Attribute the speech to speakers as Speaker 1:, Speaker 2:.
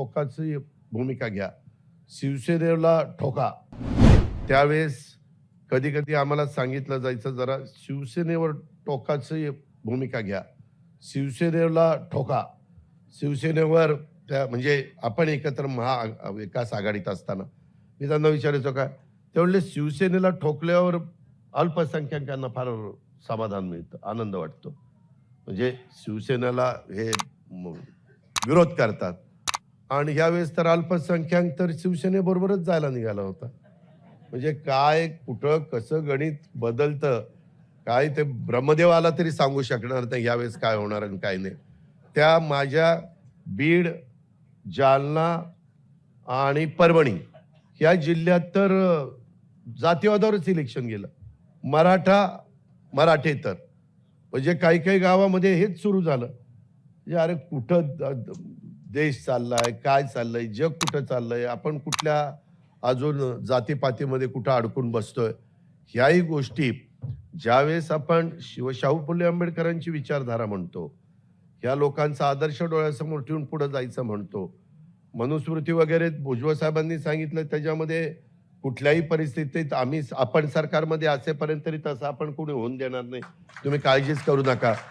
Speaker 1: टोकाची भूमिका घ्या. शिवसेनेला ठोका. त्यावेळेस कधी कधी आम्हाला सांगितलं जायचं जरा शिवसेनेवर टोकाची भूमिका घ्या. शिवसेनेला ठोका. शिवसेनेवर त्या म्हणजे आपण एकत्र महा विकास आघाडीत असताना. मी त्यांना विचारायचो काय? ते शिवसेनेला ठोकल्यावर अल्पसंख्याकांना फार समाधान मिळतं आनंद वाटतो. म्हणजे शिवसेनेला हे विरोध करतात. आणि यावेळेस तर अल्पसंख्याक तर शिवसेनेबरोबरच जायला निघाला होता. म्हणजे काय कुठं कसं गणित बदलतं काय ते ब्रह्मदेव आला तरी सांगू शकणार नाही यावेळेस काय होणार आणि काय नाही. त्या माझ्या बीड जालना आणि परभणी या जिल्ह्यात तर जातीवादावरच इलेक्शन गेलं. मराठा मराठे तर. म्हणजे काही काही गावामध्ये हेच सुरू झालं. म्हणजे अरे कुठं द- देश चाललाय काय चाललंय जग कुठं चाललंय आपण कुठल्या अजून जातीपातीमध्ये कुठं अडकून बसतोय ह्याही गोष्टी ज्यावेळेस आपण शिव शाहू फुले आंबेडकरांची विचारधारा म्हणतो ह्या लोकांचा आदर्श डोळ्यासमोर ठेवून पुढे जायचं म्हणतो. मनुस्मृती वगैरे भुजबळ साहेबांनी सांगितलं त्याच्यामध्ये कुठल्याही परिस्थितीत आम्ही आपण सरकारमध्ये असेपर्यंत तरी तसं आपण कोणी होऊन देणार नाही. तुम्ही काळजीच करू नका.